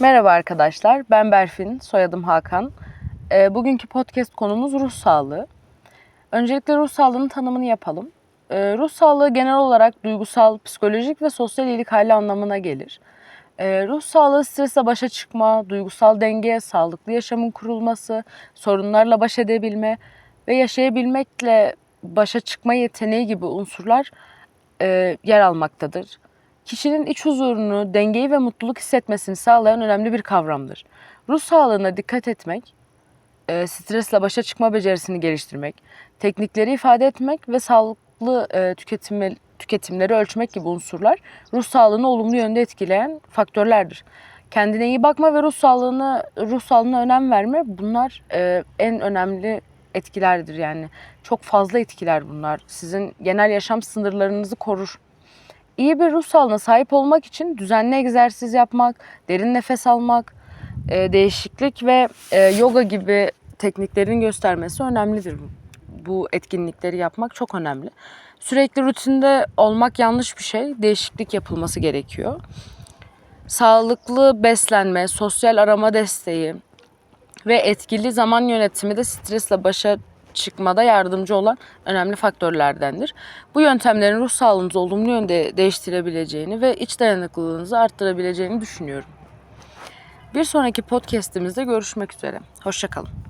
Merhaba arkadaşlar, ben Berfin, soyadım Hakan. Ee, bugünkü podcast konumuz ruh sağlığı. Öncelikle ruh sağlığının tanımını yapalım. Ee, ruh sağlığı genel olarak duygusal, psikolojik ve sosyal iyilik hali anlamına gelir. Ee, ruh sağlığı stresle başa çıkma, duygusal denge, sağlıklı yaşamın kurulması, sorunlarla baş edebilme ve yaşayabilmekle başa çıkma yeteneği gibi unsurlar e, yer almaktadır kişinin iç huzurunu, dengeyi ve mutluluk hissetmesini sağlayan önemli bir kavramdır. Ruh sağlığına dikkat etmek, e, stresle başa çıkma becerisini geliştirmek, teknikleri ifade etmek ve sağlıklı e, tüketimi, tüketimleri ölçmek gibi unsurlar ruh sağlığını olumlu yönde etkileyen faktörlerdir. Kendine iyi bakma ve ruh sağlığına ruh sağlığına önem verme bunlar e, en önemli etkilerdir yani. Çok fazla etkiler bunlar. Sizin genel yaşam sınırlarınızı korur. İyi bir ruh sağlığına sahip olmak için düzenli egzersiz yapmak, derin nefes almak, e, değişiklik ve e, yoga gibi tekniklerin göstermesi önemlidir. Bu etkinlikleri yapmak çok önemli. Sürekli rutinde olmak yanlış bir şey. Değişiklik yapılması gerekiyor. Sağlıklı beslenme, sosyal arama desteği ve etkili zaman yönetimi de stresle başa çıkmada yardımcı olan önemli faktörlerdendir. Bu yöntemlerin ruh sağlığınızı olumlu yönde değiştirebileceğini ve iç dayanıklılığınızı arttırabileceğini düşünüyorum. Bir sonraki podcast'imizde görüşmek üzere. Hoşçakalın.